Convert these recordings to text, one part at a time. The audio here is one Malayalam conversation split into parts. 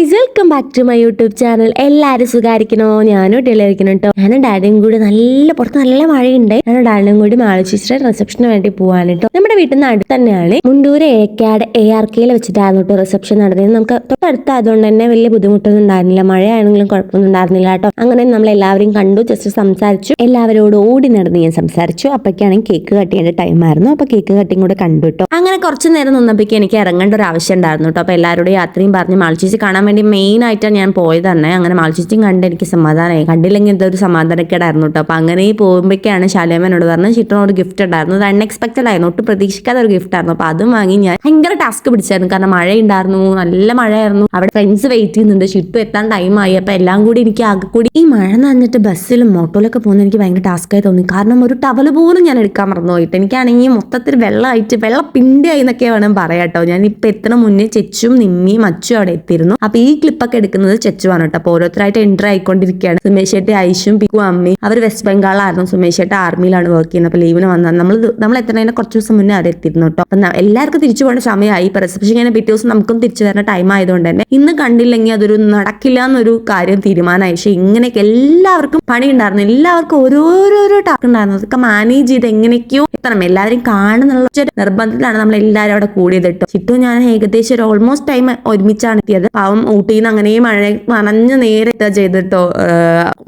Guys welcome back to my YouTube channel എല്ലാവരും സുഖായിരിക്കണോ? ഞാനും ഇട്ടില്ലായിരിക്കണം കേട്ടോ ഞാനും ഡാഡിയും കൂടി നല്ല പുറത്ത് നല്ല മഴയുണ്ട്. ഞാനും ഡാഡിയും കൂടി മാളിച്ചിട്ട് റിസപ്ഷന് വേണ്ടി പോവാൻ കേട്ടോ നമ്മുടെ വീട്ടിൽ നിന്ന് അടുത്ത് തന്നെയാണ് മുണ്ടൂര് ഏക്കാട് എ ആർ കെയിൽ വെച്ചിട്ടായിരുന്നു കേട്ടോ റിസപ്ഷൻ നടന്നത്. നമുക്ക് തൊട്ടടുത്തായതുകൊണ്ട് തന്നെ വലിയ ബുദ്ധിമുട്ടൊന്നും ഉണ്ടായിരുന്നില്ല. മഴയാണെങ്കിലും കുഴപ്പമൊന്നും ഉണ്ടായിരുന്നില്ല കേട്ടോ അങ്ങനെ നമ്മൾ എല്ലാവരെയും കണ്ടു ജസ്റ്റ് സംസാരിച്ചു. എല്ലാവരോട് ഓടി നടന്ന് ഞാൻ സംസാരിച്ചു. അപ്പൊക്കെയാണെങ്കിൽ കേക്ക് കട്ട് ടൈം ആയിരുന്നു. അപ്പൊ കേക്ക് കട്ടിങ് കൂടെ കണ്ടു കേട്ടോ അങ്ങനെ കുറച്ച് നേരം നിന്നപ്പോഴേക്കും എനിക്ക് ഇറങ്ങേണ്ട ഒരു ആവശ്യം ഉണ്ടായിരുന്നു കേട്ടോ അപ്പൊ എല്ലാവരോടും യാത്രയും പറഞ്ഞ് മാളിച്ചേച്ചി കാണാൻ വേണ്ടി മെയിൻ ആയിട്ടാണ് ഞാൻ പോയത് തന്നെ. അങ്ങനെ മാൾച്ചേച്ചിയും കണ്ട് എനിക്ക് സമാധാനമായി കണ്ടില്ലെങ്കിൽ എന്തൊരു സമാധാനക്കേടായിരുന്നു കേട്ടോ അപ്പം അങ്ങനെ പോകുമ്പോഴേക്കാണ് ശാലേമനോട് പറഞ്ഞ് ചിട്ടനോട് ഗിഫ്റ്റ് ഉണ്ടായിരുന്നു. അത് അൺഎക്സ്പെക്റ്റഡ് ആയിരുന്നു. ഒട്ടും പ്രതീക്ഷിക്കാത്ത ഒരു ഗിഫ്റ്റ് ആയിരുന്നു. അപ്പോൾ അതും വാങ്ങി ഞാൻ ഭയങ്കര ടാസ്ക് പിടിച്ചായിരുന്നു. കാരണം മഴ ഉണ്ടായിരുന്നു നല്ല മഴയായിരുന്നു. അവിടെ ഫ്രണ്ട്സ് വെയിറ്റ് ചെയ്യുന്നുണ്ട്. ഷിട്ടു എത്താൻ ടൈമായി അപ്പോൾ എല്ലാം കൂടി എനിക്ക് ആകെ കൂടി ഈ മഴ നനഞ്ഞിട്ട് ബസ്സിലും ഓട്ടോയിലൊക്കെ പോകുന്നത് എനിക്ക് ഭയങ്കര ടാസ്ക് ആയി തോന്നി. കാരണം ഒരു ടവൽ പോലും ഞാൻ എടുക്കാൻ മറന്നു പോയിട്ട് എനിക്കാണെങ്കിൽ മൊത്തത്തിൽ വെള്ളമായിട്ട് വെള്ളം പിണ്ടിയായി എന്നൊക്കെ വേണം പറയാം കേട്ടോ ഞാൻ ഇപ്പം എത്തണ മുന്നേ ചെച്ചും നിമ്മിയും അച്ചും അവിടെ എത്തിയിരുന്നു. ഈ ക്ലിപ്പൊക്കെ എടുക്കുന്നത് ചെച്ചുവാണ് കേട്ടോ. അപ്പൊ ഓരോരുത്തരായിട്ട് എന്റർ ആയിക്കൊണ്ടിരിക്കുകയാണ്. സുമേഷ് ചേട്ടി ഐഷും പിക്കു അമ്മയും. അവർ വെസ്റ്റ് ബംഗാളായിരുന്നു സുമേഷ് ചേട്ട ആർമിയിലാണ് വർക്ക് ചെയ്യുന്നത്. അപ്പൊ ലീവിന് വന്നത് നമ്മൾ നമ്മൾ എത്തണേനെ കുറച്ച് ദിവസം മുന്നേ അവിടെ എത്തിയിരുന്നു കേട്ടോ. അപ്പൊ എല്ലാവർക്കും തിരിച്ചു പോകേണ്ട സമയമായി. ഇപ്പൊ റിസപ്ഷൻ ഇങ്ങനെ പിറ്റേ ദിവസം നമുക്കും തിരിച്ചു തരുന്ന ടൈം ആയതുകൊണ്ട് തന്നെ. ഇന്ന് കണ്ടില്ലെങ്കിൽ അതൊരു നടക്കില്ല എന്നൊരു കാര്യം തീരുമാനമായി. പക്ഷെ ഇങ്ങനെയൊക്കെ എല്ലാവർക്കും പണി ഉണ്ടായിരുന്നു എല്ലാവർക്കും ഓരോരോരോ ടാസ്ക് ഉണ്ടായിരുന്നു. അതൊക്കെ മാനേജ് ചെയ്ത് എങ്ങനെയൊക്കെയോ എത്തണം എല്ലാവരും കാണുന്നുള്ള ഒരു നിർബന്ധത്തിലാണ് നമ്മൾ എല്ലാവരും അവിടെ കൂടിയത് കേട്ടോ. ചിട്ടു ഞാൻ ഏകദേശം ഒരു ഓൾമോസ്റ്റ് ടൈം ഒരുമിച്ചാണ് എത്തിയത്. പാവം ഊട്ടിയിൽ നിന്ന് അങ്ങനെ മഴ നനഞ്ഞ് നേരെ എത്തുക ചെയ്തിട്ടോ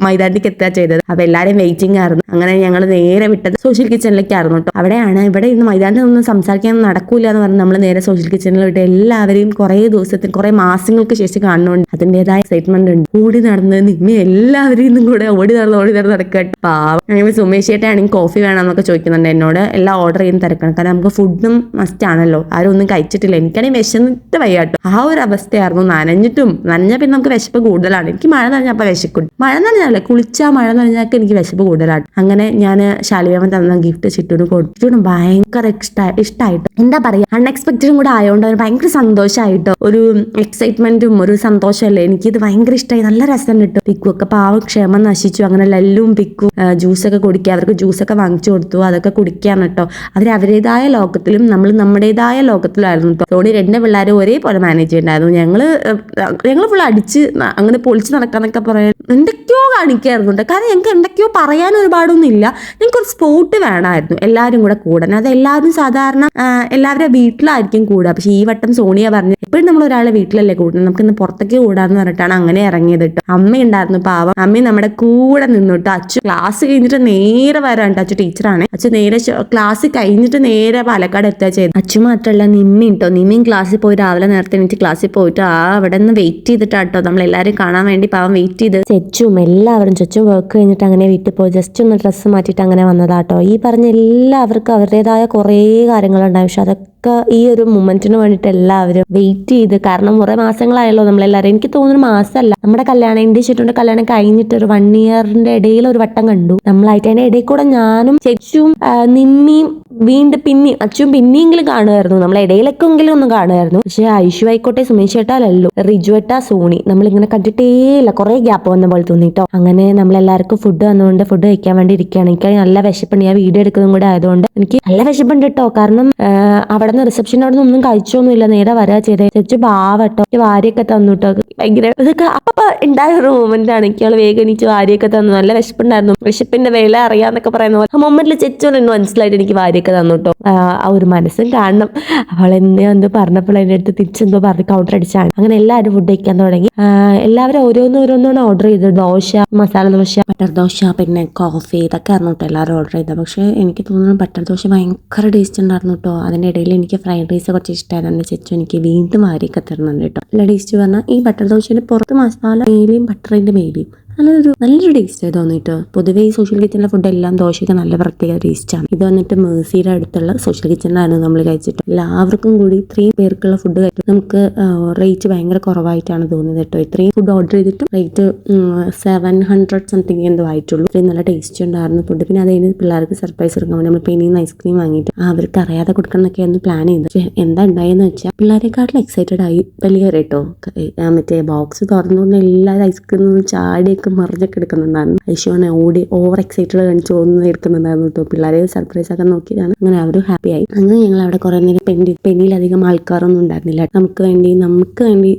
മൈതാണ്ടിക്ക് എത്തുക ചെയ്തത്. അപ്പൊ എല്ലാവരും വെയിറ്റിംഗ് ആയിരുന്നു. അങ്ങനെ ഞങ്ങൾ നേരെ വിട്ടത് സോഷ്യൽ കിച്ചണിലേക്ക് ആയിരുന്നു കേട്ടോ. അവിടെയാണ്. ഇവിടെ ഇന്ന് മൈതാനത്തിൽ ഒന്നും സംസാരിക്കാൻ നടക്കൂല എന്ന് പറഞ്ഞ് നമ്മൾ നേരെ സോഷ്യൽ കിച്ചണിൽ വിട്ട് എല്ലാവരെയും കുറേ ദിവസത്തിന് കുറേ മാസങ്ങൾക്ക് ശേഷം കാണുന്നുണ്ട്. അതിന്റെതായ എക്സൈറ്റ്മെന്റ് ഉണ്ട്. കൂടി നടന്ന് നിന്നെ എല്ലാവരും ഇന്നും കൂടെ ഓടി നടന്ന് ഓടി നടന്ന് നടക്കട്ടെ പാവം. സുമേഷ് ചേട്ടാണെങ്കിൽ കോഫി വേണമെന്നൊക്കെ ചോദിക്കുന്നുണ്ട്. എന്നോട് എല്ലാം ഓർഡർ ചെയ്യുന്ന തിരക്കണം. കാരണം നമുക്ക് ഫുഡും മസ്റ്റ് ആണല്ലോ. ആരും ഒന്നും കഴിച്ചിട്ടില്ല. എനിക്കാണെങ്കിൽ വിശന്നിട്ട് വയ്യാട്ടോ. ആ ഒരു അവസ്ഥയായിരുന്നു നനഞ്ഞിട്ടും നനഞ്ഞ പിന്നെ നമുക്ക് വിശപ്പ് കൂടുതലാണ്. എനിക്ക് മഴ നനഞ്ഞപ്പോൾ വിശക്കും. മഴ നനഞ്ഞാലേ കുളിച്ചാൽ മഴ നനഞ്ഞാൽ എനിക്ക് വിശപ്പ് കൂടുതലാണ്. അങ്ങനെ ഞാൻ ശാലിയമ്മ തന്ന ഗിഫ്റ്റ് ചിട്ടൂന് കൊടുത്തിട്ടും ഭയങ്കര ഇഷ്ട ഇഷ്ടമായിട്ട് എന്താ പറയാ അൺഎക്സ്പെക്റ്റഡും കൂടെ ആയതുകൊണ്ട് അവന് ഭയങ്കര സന്തോഷമായിട്ടോ ഒരു എക്സൈറ്റ്മെന്റും ഒരു സന്തോഷമല്ലേ എനിക്കിത് ഭയങ്കര ഇഷ്ടമായി നല്ല രസം കിട്ടും. പിക്കു ഒക്കെ പാവം ക്ഷേമം നശിച്ചു. അങ്ങനെ ലല്ലും പിക്കു ജ്യൂസൊക്കെ കുടിക്കുക. അവർക്ക് ജ്യൂസൊക്കെ വാങ്ങിച്ചു കൊടുത്തു. അതൊക്കെ കുടിക്കാൻ കേട്ടോ അവർ അവരുടേതായ ലോകത്തിലും നമ്മൾ നമ്മുടേതായ ലോകത്തിലായിരുന്നു കേട്ടോ ധോണി രണ്ട് പിള്ളേരും ഒരേപോലെ മാനേജ് ചെയ്യണ്ടായിരുന്നു. ഞങ്ങൾ ഞങ്ങൾ ഫുൾ അടിച്ച് അങ്ങനെ പൊളിച്ച് നടക്കാന്നൊക്കെ പറയാൻ എന്തൊക്കെയോ കാണിക്കായിരുന്നു കേട്ടോ കാരണം ഞങ്ങൾക്ക് എന്തൊക്കെയോ പറയാൻ ഒരുപാടൊന്നും ഇല്ല. ഞങ്ങൾക്ക് ഒരു സ്പോട്ട് വേണമായിരുന്നു എല്ലാവരും കൂടെ കൂടാൻ. അത് എല്ലാവരും സാധാരണ എല്ലാവരും വീട്ടിലായിരിക്കും കൂടുക പക്ഷെ ഈ വട്ടം സോണിയ പറഞ്ഞു എപ്പോഴും നമ്മൾ ഒരാളെ വീട്ടിലല്ലേ കൂടണം നമുക്ക് ഇന്ന് പുറത്തേക്ക് കൂടാന്ന് പറഞ്ഞിട്ടാണ് അങ്ങനെ ഇറങ്ങിയത് കേട്ടോ അമ്മ ഉണ്ടായിരുന്നു പാവം. അമ്മ നമ്മുടെ കൂടെ നിന്നിട്ട് അച്ഛൻ ക്ലാസ് കഴിഞ്ഞിട്ട് നേരെ വരാൻ അച്ഛൻ ടീച്ചറാണ് അച്ചു നേരെ ക്ലാസ് കഴിഞ്ഞിട്ട് നേരെ പാലക്കാട് എത്താ ചെയ്തു. അച്ചു മാത്രമല്ല നിമ്മി കേട്ടോ നിമ്മിയും ക്ലാസ്സിൽ പോയി രാവിലെ നേരത്തെ എനിക്ക് ക്ലാസ്സിൽ പോയിട്ട് ആ അവിടെ നിന്ന് വെയിറ്റ് ചെയ്തിട്ടാട്ടോ നമ്മൾ എല്ലാവരും കാണാൻ വേണ്ടി പാവം വെയിറ്റ് ചെയ്ത്. ചെച്ചും എല്ലാവരും ചെച്ചും വർക്ക് കഴിഞ്ഞിട്ട് അങ്ങനെ വീട്ടിൽ പോയി. ജസ്റ്റ് ഒന്ന് ഡ്രസ്സ് മാറ്റിയിട്ട് അങ്ങനെ വന്നതാട്ടോ. ഈ പറഞ്ഞ എല്ലാവർക്കും അവരുടേതായ കുറേ കാര്യങ്ങളുണ്ടാവും പക്ഷെ അതൊക്കെ ഈ ഒരു മൊമെന്റിന് വേണ്ടിയിട്ട് എല്ലാവരും വെയിറ്റ് ചെയ്ത് കാരണം കുറെ മാസങ്ങളായല്ലോ നമ്മളെല്ലാവരും. എനിക്ക് തോന്നുന്നു മാസമല്ല. നമ്മുടെ കല്യാണം ഇന്ത്യ ചേട്ടന്റെ കല്യാണം കഴിഞ്ഞിട്ട് ഒരു വൺ ഇയറിന്റെ ഇടയിൽ ഒരു വട്ടം കണ്ടു. നമ്മളായിട്ട് അതിന്റെ ഇടയിൽ കൂടെ ഞാനും ചെച്ചും നിമ്മിയും വീണ്ടും പിന്നെയും അച്ചും പിന്നെയെങ്കിലും കാണുമായിരുന്നു. നമ്മളെ ഇടയിലൊക്കെ എങ്കിലും ഒന്ന് കാണുമായിരുന്നു. പക്ഷെ ഐഷു ആയിക്കോട്ടെ സുമേഷ് ചേട്ടാലല്ലോ റിജുവേട്ട സോണി നമ്മളിങ്ങനെ കണ്ടിട്ടേ ഇല്ല. കുറെ ഗ്യാപ്പ് വന്ന പോലെ തോന്നിട്ടോ. അങ്ങനെ നമ്മളെല്ലാവർക്കും ഫുഡ് വന്നുകൊണ്ട് ഫുഡ് കഴിക്കാൻ വേണ്ടി ഇരിക്കുകയാണ്. എനിക്ക് നല്ല വിശപ്പുണ്ട്. ഞാൻ വീഡിയോ എടുക്കുന്നതും കൂടെ ആയതുകൊണ്ട് എനിക്ക് നല്ല വിശപ്പുണ്ട് കേട്ടോ കാരണം ആ, അവിടെ നിന്ന് അവിടെ ഒന്നും കഴിച്ചൊന്നുമില്ല. നേരെ വരാ ചെയ്തേ. ചേച്ചി പാവട്ടോ വാരിയൊക്കെ തന്നു കേട്ടോ ഭയങ്കര ഇതൊക്കെ അപ്പൊ ഉണ്ടായ ഒരു മൊമെന്റ് ആണ്. എനിക്ക് അവൾ വേഗം എനിക്ക് വാരിയൊക്കെ തന്നു. നല്ല വിശപ്പുണ്ടായിരുന്നു. വിശപ്പിന്റെ വില അറിയാന്നൊക്കെ പറയുന്ന പോലെ. ആ മൊമെന്റിൽ ചെച്ചോന്ന് മനസ്സിലായിട്ട് എനിക്ക് വാരിയൊക്കെ തന്നു കേട്ടോ ആ ഒരു മനസ്സും കാണണം. അവൾ എന്നെ എന്ത് പറഞ്ഞപ്പോൾ അതിന്റെ അടുത്ത് തിരിച്ചെന്തോ പറഞ്ഞ് കൗണ്ടർ അടിച്ചാണ്. അങ്ങനെ എല്ലാവരും ഫുഡ് കഴിക്കാൻ തുടങ്ങി. എല്ലാവരും ഓരോന്ന് ഓരോന്നാണ് ഓർഡർ ചെയ്തത്. ദോശ മസാല ദോശ ബട്ടർ ദോശ പിന്നെ കോഫി ഇതൊക്കെ ആയിരുന്നു കേട്ടോ എല്ലാവരും ഓർഡർ ചെയ്തത്. പക്ഷേ എനിക്ക് തോന്നുന്നു ബട്ടർ ദോശ ഭയങ്കര ടേസ്റ്റ് ഉണ്ടായിരുന്നു കേട്ടോ അതിന്റെ ഇടയിൽ എനിക്ക് ഫ്രൈഡ് റൈസ് കുറച്ച് ഇഷ്ടമായിരുന്നു ചെച്ചു എനിക്ക് വീണ്ടും വാരിയൊക്കെ തരുന്നുണ്ട് കേട്ടോ നല്ല ടേസ്റ്റ് പറഞ്ഞാൽ ഈ ബട്ടർ ദോശയുടെ പുറത്ത് മസാല മേലെയും ബട്ടറിന്റെ മേലിയും നല്ലൊരു നല്ലൊരു ടേസ്റ്റ് ആയി തോന്നിയിട്ട് പൊതുവേ ഈ സോഷ്യൽ കിച്ചണിലെ ഫുഡ് എല്ലാം ദോശയ്ക്ക് നല്ല പ്രത്യേക ടേസ്റ്റാണ് ഇത് വന്നിട്ട് മേഴ്സിയുടെ അടുത്തുള്ള സോഷ്യൽ കിച്ചണിലാണ് നമ്മൾ കഴിച്ചിട്ട് എല്ലാവർക്കും കൂടി ഇത്രയും പേർക്കുള്ള ഫുഡ് നമുക്ക് റേറ്റ് ഭയങ്കര കുറവായിട്ടാണ് തോന്നുന്നത് കേട്ടോ ഇത്രയും ഫുഡ് ഓർഡർ ചെയ്തിട്ടും റേറ്റ് സെവൻ ഹൺഡ്രഡ് സംതിങ് എന്തോ ആയിട്ടുള്ളൂ. ഇത്രയും നല്ല ടേസ്റ്റ് ഉണ്ടായിരുന്നു ഫുഡ് പിന്നെ അത് കഴിഞ്ഞ് പിള്ളേർക്ക് സർപ്രൈസ് കൊടുക്കാൻ വേണ്ടി നമ്മൾ പിന്നെ ഐസ്ക്രീം വാങ്ങിയിട്ട് അവർക്ക് അറിയാതെ കൊടുക്കണം എന്നൊക്കെയായിരുന്നു പ്ലാൻ ചെയ്തത്. പക്ഷേ എന്താ ഉണ്ടായെന്ന് വെച്ചാൽ പിള്ളേരെക്കാട്ടിലും എക്സൈറ്റഡ് ആയി. വലിയ കേട്ടോ മറ്റേ ബോക്സ് തുറന്നു എല്ലാവരും ഐസ്ക്രീം ചാടിയൊക്കെ ഒക്കെ മറിഞ്ഞൊക്കെ എടുക്കുന്നുണ്ടായിരുന്നു. ഐശോനെ ഓടി ഓവർ എക്സൈറ്റഡ് കാണിച്ച് ഒന്ന് എടുക്കുന്നുണ്ടായിരുന്നു കേട്ടോ പിള്ളേരെ സർപ്രൈസ് ആക്കാൻ നോക്കിയതാണ്. അങ്ങനെ അവരും ഹാപ്പി ആയി. അങ്ങനെ ഞങ്ങൾ അവിടെ കുറെ നേരം പെന്നി പെനിയിലധികം ആൾക്കാരൊന്നും ഉണ്ടായിരുന്നില്ല. നമുക്ക് വേണ്ടി നമുക്ക് വേണ്ടി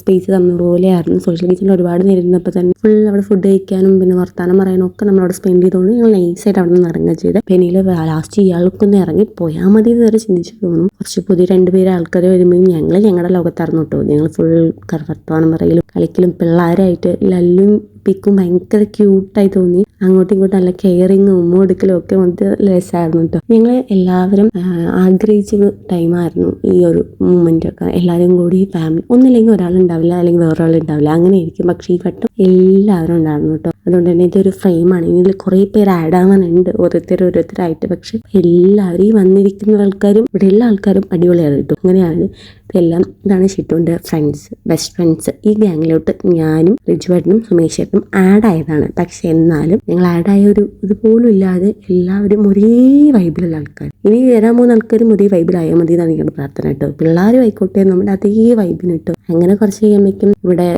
സ്പേസ് തന്ന പോലെയായിരുന്നു സോഷ്യൽ കിച്ചണിൽ ഒരുപാട് നേരിടുന്നപ്പോൾ തന്നെ ഫുൾ അവിടെ ഫുഡ് കഴിക്കാനും പിന്നെ വർത്താനം പറയാനും ഒക്കെ നമ്മളവിടെ സ്പെൻഡ് ചെയ്തുകൊണ്ട് ഞങ്ങൾ നൈസായിട്ട് അവിടെ നിന്ന് ഇറങ്ങുക ചെയ്ത്. പെനിയിൽ ലാസ്റ്റ് ഇയാൾക്കൊന്ന് ഇറങ്ങി പോയാൽ മതി എന്ന് വരെ ചിന്തിച്ചു തോന്നുന്നു കുറച്ച് പുതിയ രണ്ടുപേരെ ആൾക്കാർ വരുമ്പോൾ ഞങ്ങൾ ഞങ്ങളുടെ ലോകത്തായിരുന്നു കേട്ടോ ഞങ്ങൾ ഫുൾ വർത്തമാനം പറയലും കളിക്കലും പിള്ളേരായിട്ട് ലല്ലും പിക്കും ഭയങ്കര ക്യൂട്ടായി തോന്നി. അങ്ങോട്ടും ഇങ്ങോട്ടും നല്ല കെയറിങ്ങും ഉമ്മ എടുക്കലും ഒക്കെ വന്നിട്ട് രസമായിരുന്നു കേട്ടോ. ഞങ്ങൾ എല്ലാവരും ആഗ്രഹിച്ച ടൈമായിരുന്നു ഈ ഒരു മൂമെന്റ് ഒക്കെ. എല്ലാവരും കൂടി ഫാമിലി ഒന്നില്ലെങ്കിൽ ഒരാൾ ഉണ്ടാവില്ല അല്ലെങ്കിൽ വേറൊരാൾ ഉണ്ടാവില്ല അങ്ങനെ ആയിരിക്കും. പക്ഷേ ഈ വട്ടം എല്ലാവരും ഉണ്ടായിരുന്നു കേട്ടോ. അതുകൊണ്ട് തന്നെ ഇതൊരു ഫ്രെയിമാണ് ഇതിൽ കുറേ പേര് ആഡ് ആവാനുണ്ട്. ഓരോരുത്തർ ഓരോരുത്തരായിട്ട്. പക്ഷെ എല്ലാവരും ഈ വന്നിരിക്കുന്ന ആൾക്കാരും ഇവിടെ എല്ലാ ആൾക്കാരും അടിപൊളിയാണ് കേട്ടോ. അങ്ങനെയാണ് ഇതെല്ലാം ഇതാണ് ഷിറ്റുവിന്റെ ഫ്രണ്ട്സ് ബെസ്റ്റ് ഫ്രണ്ട്സ് ഈ ഗ്യാങ്ങിലോട്ട് ഞാനും റിജുവേട്ടനും സുമേഷേട്ടനും ആഡ് ആയതാണ്. പക്ഷെ എന്നാലും ഞങ്ങൾ ആഡ് ആയ ഒരു ഇതുപോലും ഇല്ലാതെ എല്ലാവരും ഒരേ വൈബിലുള്ള ആൾക്കാർ ഇനി വരാൻ പോകുന്ന ആൾക്കാരും ഒരേ വൈബിലായാൽ മതി എന്നാണ് ഞങ്ങളുടെ പ്രാർത്ഥന കേട്ടോ. പിള്ളേരും ആയിക്കോട്ടെ നമ്മുടെ അതേ വൈബിന് കേട്ടോ. അങ്ങനെ കുറച്ച് കഴിയുമ്പോഴേക്കും ഇവിടെ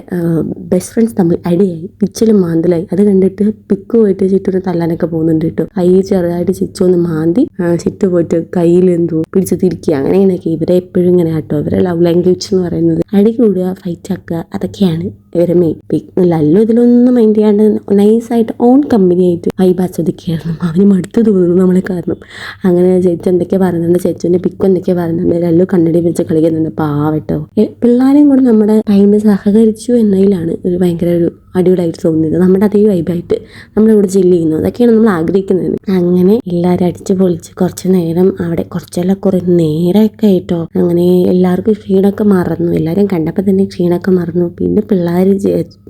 ബെസ്റ്റ് ഫ്രണ്ട്സ് തമ്മിൽ അടിയായി. പിച്ചിലും മാന്തലായി. അത് കണ്ടിട്ട് പിക്ക് പോയിട്ട് ചിറ്റൂനെ തല്ലാനൊക്കെ പോകുന്നുണ്ട് കേട്ടോ. കൈ ചെറുതായിട്ട് ചിച്ചു ഒന്ന് മാന്തി ചിറ്റു പോയിട്ട് കയ്യിൽ എന്തോ പിടിച്ച് തിരിക്കുക. അങ്ങനെ ഇങ്ങനെയൊക്കെ ഇവരെ എപ്പോഴും ഇങ്ങനെ കേട്ടോ ഇവരെ. ലവ് ലാംഗ്വേജ് എന്ന് പറയുന്നത്. അടി കൂടുക ഫൈറ്റ് ആക്കുക അതൊക്കെയാണ് ഇവരെ മെയിൻ ലല്ലു ഇതിലൊന്നും മൈൻഡ് ചെയ്യാണ്ട് നൈസായിട്ട് ഓൺ കമ്പനി ആയിട്ട് വൈബ് ആസ്വദിക്കുകയായിരുന്നു. അവന് മടുത്തു തോന്നുന്നു നമ്മളെ കാരണം. അങ്ങനെ ചേച്ചി എന്തൊക്കെയാ പറയുന്നുണ്ട് ചേച്ചുവിന്റെ പിക്ക് എന്തൊക്കെയാ പറയുന്നുണ്ട് ലല്ലു കണ്ണടി വെച്ച് കളിക്കുന്നുണ്ട്. പാവട്ടോ പിള്ളേരെയും കൂടെ നമ്മുടെ ടൈമിൽ സഹകരിച്ചു എന്നതിലാണ് ഒരു ഭയങ്കര ഒരു അടിപൊളിയായിട്ട് തോന്നിയത്. നമ്മുടെ അതേ വൈബായിട്ട് നമ്മളിവിടെ ജില്ല ചെയ്യുന്നു. അതൊക്കെയാണ് നമ്മൾ ആഗ്രഹിക്കുന്നത്. അങ്ങനെ എല്ലാവരും അടിച്ചു പൊളിച്ച് കുറച്ച് നേരം അവിടെ കുറച്ചല്ല കുറേ നേരമൊക്കെ ആയിട്ടോ. അങ്ങനെ എല്ലാവർക്കും ക്ഷീണമൊക്കെ മറന്നു. എല്ലാവരും കണ്ടപ്പോൾ തന്നെ ക്ഷീണമൊക്കെ മറന്നു. പിന്നെ പിള്ളേർ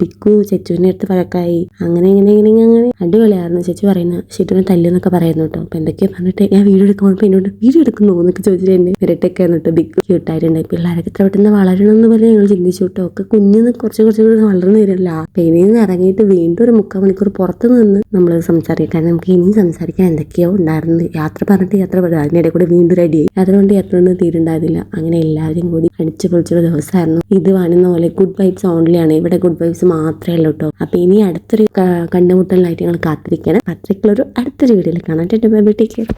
പിക്കു ചെച്ചുവിന്റെ അടുത്ത് വഴക്കായി. അങ്ങനെ ഇങ്ങനെ ഇങ്ങനെ അങ്ങനെ അടിപൊളിയായിരുന്നു ചേച്ചി പറയുന്നത്. ചേച്ചുവിനെ തല്ലുന്നൊക്കെ പറയുന്നു കേട്ടോ. അപ്പോൾ എന്തൊക്കെയാ പറഞ്ഞിട്ട് ഞാൻ വീഡിയോ എടുക്കുമ്പോൾ എന്നോട് വീഡിയോ എടുക്കുന്നു എന്നൊക്കെ ചോദിച്ചിട്ട് എന്നെ ഇരട്ടൊക്കെ എന്നിട്ട് ബിഗ് ക്യൂട്ടായിട്ടുണ്ടായി പിള്ളേരൊക്കെ ഇത്ര പെട്ടെന്ന് വളരണം എന്ന് പറഞ്ഞ് ഞങ്ങൾ ചിന്തിച്ചു കേട്ടോ. ഒക്കെ കുഞ്ഞിന്ന് കുറച്ച് കുറച്ച് കൂടി വളർന്നു വരില്ല പെയിനിൽ നിന്ന് ഇറങ്ങിയിട്ട് വീണ്ടും ഒരു മുക്കാൽ മണിക്കൂർ പുറത്ത് നിന്ന് നമ്മൾ സംസാരിക്കാം നമുക്ക് ഇനിയും സംസാരിക്കാൻ എന്തൊക്കെയോ ഉണ്ടായിരുന്നു. യാത്ര പറഞ്ഞിട്ട് യാത്ര പറഞ്ഞു അതിനിടെ കൂടെ വീണ്ടും റെഡിയായി യാത്ര കൊണ്ട് യാത്ര ഒന്നും തീരുണ്ടായിരുന്നില്ല. അങ്ങനെ എല്ലാവരും കൂടി അടിച്ചു പൊളിച്ചൊരു ദിവസമായിരുന്നു. ഇത് വാണുന്ന പോലെ ഗുഡ് വൈബ്സ് ഓൺലിയാണ് ഇവിടെ ഗുഡ് വൈബ്സ് മാത്രമേ ഉള്ളൂ കേട്ടോ അപ്പൊ ഇനി അടുത്തൊരു കണ്ടുമുട്ടലിനായിട്ട് ഞങ്ങൾ കാത്തിരിക്കണം. അത്രയ്ക്കുള്ളൊരു അടുത്തൊരു വീഡിയോയിൽ കാണാൻ ടേക്ക് കെയർ